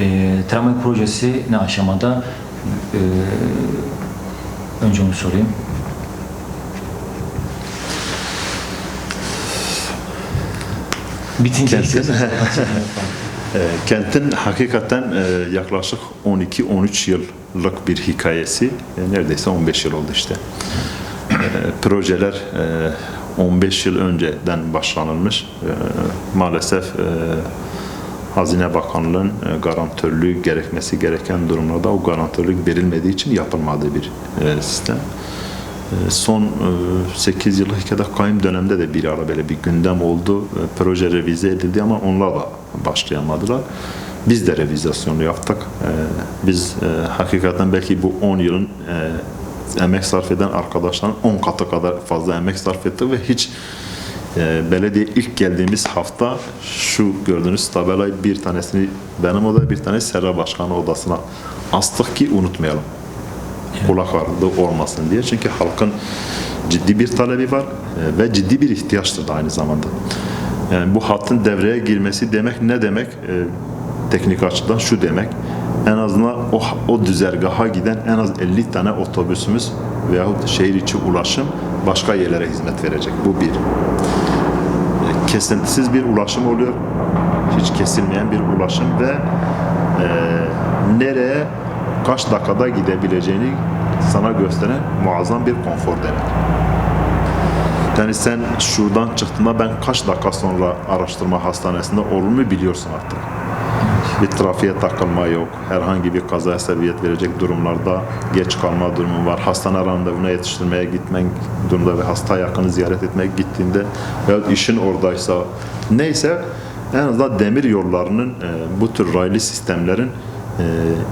E, tramvay projesi ne aşamada? E, önce onu sorayım. Bitince Kentin- isterseniz açıklama yapalım. E, kentin hakikaten e, yaklaşık 12-13 yıllık bir hikayesi. E, neredeyse 15 yıl oldu işte. E, projeler e, 15 yıl önceden başlanılmış. Maalesef Hazine Bakanlığı'nın e, garantörlüğü gerekmesi gereken durumlarda o garantörlük verilmediği için yapılmadığı bir e, sistem. E, Son 8 yıllık ya da kayım dönemde de bir ara böyle bir gündem oldu. Proje revize edildi ama onlar da başlayamadılar. Biz de revizasyonu yaptık. Biz hakikaten belki bu 10 yılın emek sarf eden arkadaşların 10 katı kadar fazla emek sarf ettik ve hiç e, belediye ilk geldiğimiz hafta şu gördüğünüz tabelayı bir tanesini benim odaya bir tane Serra Başkanı odasına astık ki unutmayalım kulak ardı olmasın diye. Çünkü halkın ciddi bir talebi var e, ve ciddi bir ihtiyaçtır da aynı zamanda. Yani bu hattın devreye girmesi demek ne demek? E, teknik açıdan şu demek. En azından o, o düzergaha giden en az 50 tane otobüsümüz veyahut şehir içi ulaşım başka yerlere hizmet verecek. Bu bir. Kesintisiz bir ulaşım oluyor. Hiç kesilmeyen bir ulaşım ve e, nereye kaç dakikada gidebileceğini sana gösteren muazzam bir konfor demek. Yani sen şuradan çıktığında ben kaç dakika sonra araştırma hastanesinde olduğumu biliyorsun artık. Bir trafiğe takılma yok. Herhangi bir kazaya sebebiyet verecek durumlarda geç kalma durumu var. Hastane randevuna yetiştirmeye gitmen durumda ve hasta yakını ziyaret etmeye gittiğinde veya işin oradaysa neyse en azından demir yollarının e, bu tür raylı sistemlerin e,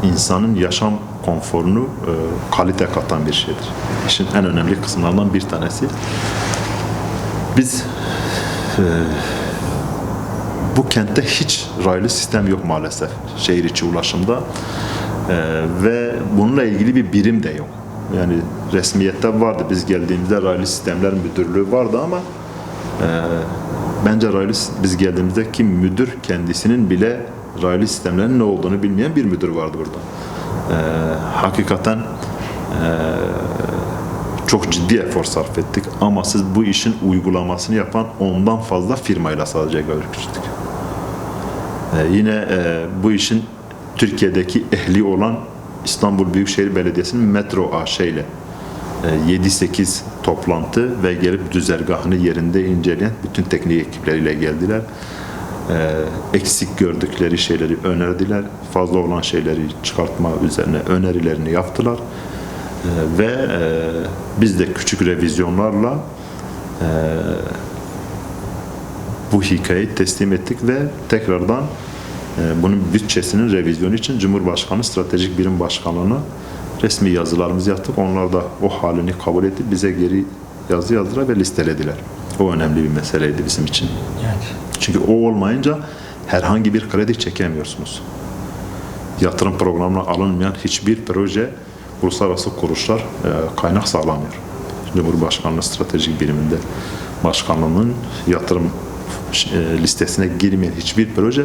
insanın yaşam konforunu e, kalite katan bir şeydir. İşin en önemli kısımlarından bir tanesi. Biz e, bu kentte hiç raylı sistem yok maalesef şehir içi ulaşımda E, ve bununla ilgili bir birim de yok. Yani resmiyette vardı. Biz geldiğimizde raylı sistemler müdürlüğü vardı ama e, bence raylı biz geldiğimizde ki müdür kendisinin bile raylı sistemlerin ne olduğunu bilmeyen bir müdür vardı burada. E, hakikaten e, çok ciddi efor sarf ettik ama siz bu işin uygulamasını yapan ondan fazla firmayla sadece görüştük. Ee, yine e, bu işin Türkiye'deki ehli olan İstanbul Büyükşehir Belediyesi'nin Metro AŞ ile e, 7-8 toplantı ve gelip düzergahını yerinde inceleyen bütün teknik ekipleriyle geldiler. Ee, eksik gördükleri şeyleri önerdiler. Fazla olan şeyleri çıkartma üzerine önerilerini yaptılar. Ee, ve e, biz de küçük revizyonlarla e, bu hikayeyi teslim ettik ve tekrardan e, bunun bütçesinin revizyonu için Cumhurbaşkanı Stratejik Birim Başkanlığı'na resmi yazılarımızı yaptık. Onlar da o halini kabul etti. Bize geri yazı yazdılar ve listelediler. O önemli bir meseleydi bizim için. Evet. Çünkü o olmayınca herhangi bir kredi çekemiyorsunuz. Yatırım programına alınmayan hiçbir proje uluslararası kuruluşlar e, kaynak sağlamıyor. Cumhurbaşkanlığı Stratejik Biriminde başkanlığının yatırım e, listesine girmeyen hiçbir proje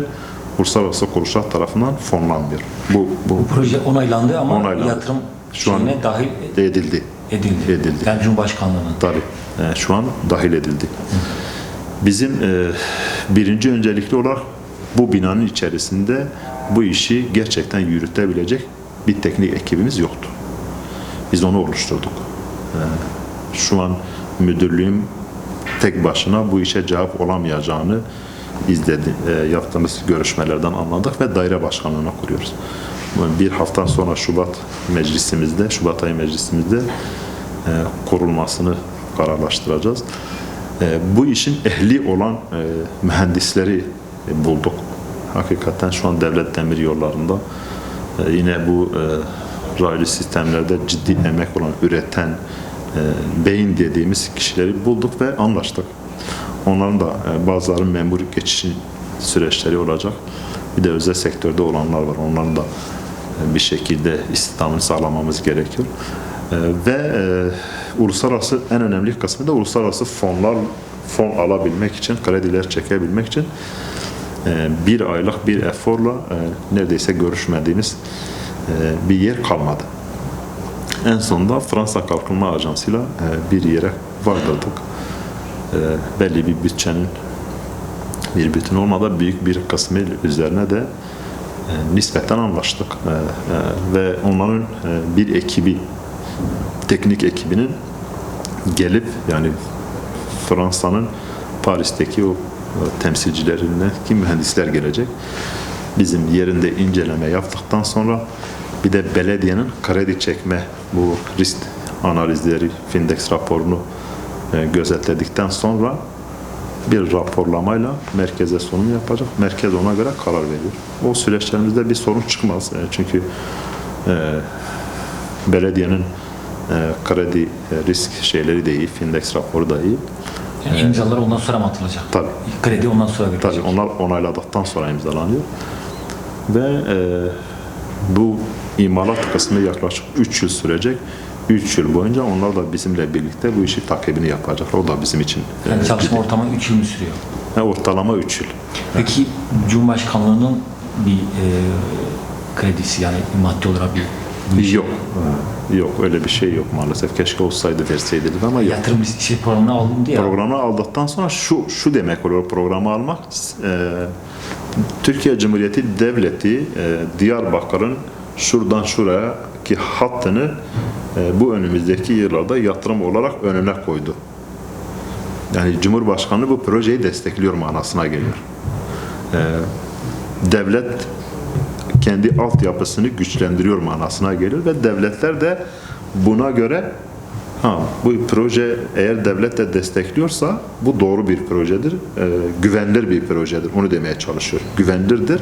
uluslararası kuruluşlar tarafından fonlanmıyor. Bu, bu Proje onaylandı ama Onaylandı. yatırım Şu an- dahil edildi. edildi. Edildi. Yani Cumhurbaşkanlığı'nın. Tabii. e, şu an dahil edildi. Bizim e, birinci öncelikli olarak bu binanın içerisinde bu işi gerçekten yürütebilecek bir teknik ekibimiz yoktu. Biz onu oluşturduk. E, şu an müdürlüğüm tek başına bu işe cevap olamayacağını izledi, e, yaptığımız görüşmelerden anladık ve daire başkanlığına kuruyoruz. Bir hafta sonra Şubat meclisimizde, Şubat ayı meclisimizde e, kurulmasını kararlaştıracağız. E, bu işin ehli olan e, mühendisleri e, bulduk. Hakikaten şu an devlet demir yollarında e, yine bu e, raylı sistemlerde ciddi emek olan, üreten, e, beyin dediğimiz kişileri bulduk ve anlaştık. Onların da e, bazıları memur geçiş süreçleri olacak. Bir de özel sektörde olanlar var. Onların da e, bir şekilde istihdamını sağlamamız gerekiyor. E, ve uluslararası en önemli kısmı da uluslararası fonlar fon alabilmek için, krediler çekebilmek için bir aylık bir eforla neredeyse görüşmediğimiz bir yer kalmadı. En sonunda Fransa Kalkınma Ajansı'yla bir yere vardırdık. E, belli bir bütçenin bir bütün olmadan büyük bir kısmı üzerine de e, nispeten anlaştık. E, e, ve onların e, bir ekibi, teknik ekibinin gelip yani Fransa'nın Paris'teki o e, temsilcilerinden ki mühendisler gelecek. Bizim yerinde inceleme yaptıktan sonra bir de belediyenin kredi çekme bu risk analizleri, Findex raporunu gözetledikten sonra bir raporlamayla merkeze sunum yapacak. Merkez ona göre karar veriyor. O süreçlerimizde bir sorun çıkmaz. E, Çünkü e, belediyenin e, kredi e, risk şeyleri de iyi, Findex raporu da iyi. Yani imzalar ondan sonra mı atılacak? Tabii. Kredi ondan sonra verilecek. Tabii onlar onayladıktan sonra imzalanıyor. Ve e, bu imalat kısmı yaklaşık 3 yıl sürecek. 3 yıl boyunca onlar da bizimle birlikte bu işi takibini yapacak. O da bizim için e, Yani çalışma bir- ortamı 3 yıl mı sürüyor? e, ortalama 3 yıl. Peki Cumhurbaşkanlığının bir e, kredisi yani maddi olarak bir işe- Yok. Yok öyle bir şey yok maalesef. Keşke olsaydı verseydiniz ama yok. Yatırım şey programına alındı ya. Programı aldıktan sonra şu şu demek oluyor programı almak. e, Türkiye Cumhuriyeti Devleti e, Diyarbakır'ın şuradan şuraya ki hattını e, bu önümüzdeki yıllarda yatırım olarak önüne koydu. Yani Cumhurbaşkanı bu projeyi destekliyor manasına geliyor. E, devlet kendi altyapısını güçlendiriyor manasına geliyor ve devletler de buna göre ha bu proje eğer devlet de destekliyorsa bu doğru bir projedir, e, güvenilir bir projedir. Onu demeye çalışıyor. Güvenilirdir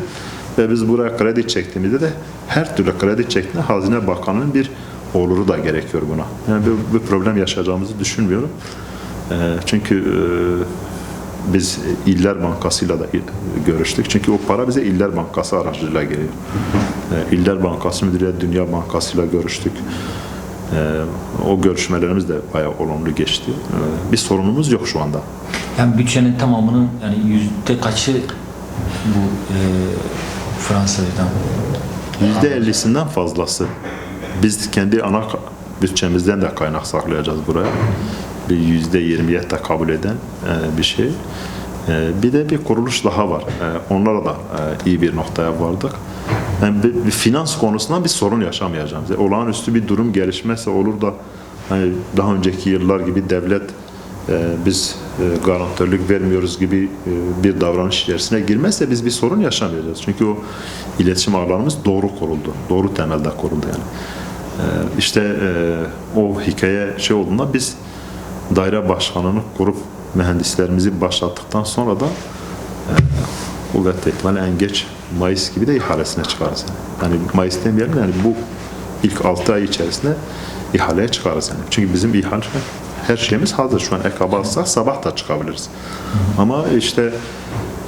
ve biz buraya kredi çektiğimizde de her türlü kredi çektiğinde Hazine Bakanı'nın bir oluru da gerekiyor buna. Yani bir, bir problem yaşayacağımızı düşünmüyorum. E, çünkü e, biz İller Bankası'yla da görüştük. Çünkü o para bize İller Bankası aracılığıyla geliyor. E, İller Bankası Müdürlüğü Dünya Bankası'yla görüştük. E, O görüşmelerimiz de bayağı olumlu geçti. E, Bir sorunumuz yok şu anda. Yani bütçenin tamamının yani yüzde kaçı bu e, Fransa'dan? %50'sinden fazlası. Biz kendi ana bütçemizden de kaynak saklayacağız buraya. Bir %20'ye tekabül eden e, bir şey. E, Bir de bir kuruluş daha var. E, Onlara da iyi bir noktaya vardık. Yani bir, bir finans konusunda bir sorun yaşamayacağız. Yani olağanüstü bir durum gelişmezse olur da hani daha önceki yıllar gibi devlet e, biz garantörlük vermiyoruz gibi e, bir davranış içerisine girmezse biz bir sorun yaşamayacağız. Çünkü o iletişim ağlarımız doğru kuruldu. Doğru temelde kuruldu yani. E, işte e, o hikaye şey olduğunda biz daire başkanını kurup mühendislerimizi başlattıktan sonra da e, kuvvetle ihtimalle en geç Mayıs gibi de ihalesine çıkarız. Yani, yani Mayıs demeyelim yani bu ilk 6 ay içerisinde ihaleye çıkarız yani. Çünkü bizim ihale her şeyimiz hazır. Şu an alsak sabah da çıkabiliriz. Ama işte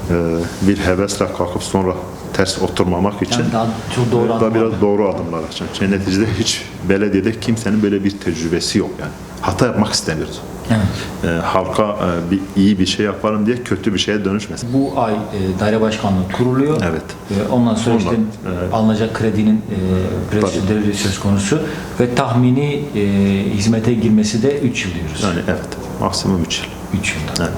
e, bir hevesle kalkıp sonra ters oturmamak için Yani daha çok doğru da adımlar. biraz doğru adımlar atacağım. Çünkü neticede hiç belediyede kimsenin böyle bir tecrübesi yok yani. Hata yapmak istemiyoruz. Evet. E, halka e, bir iyi bir şey yaparım diye kötü bir şeye dönüşmesin. Bu ay e, daire başkanlığı kuruluyor. Evet. E, ondan sonra işte evet. alınacak kredinin e, prosedürleri söz konusu ve tahmini e, hizmete girmesi de 3 yıl diyoruz. Yani evet maksimum 3 yıl. 3 yılda. Evet.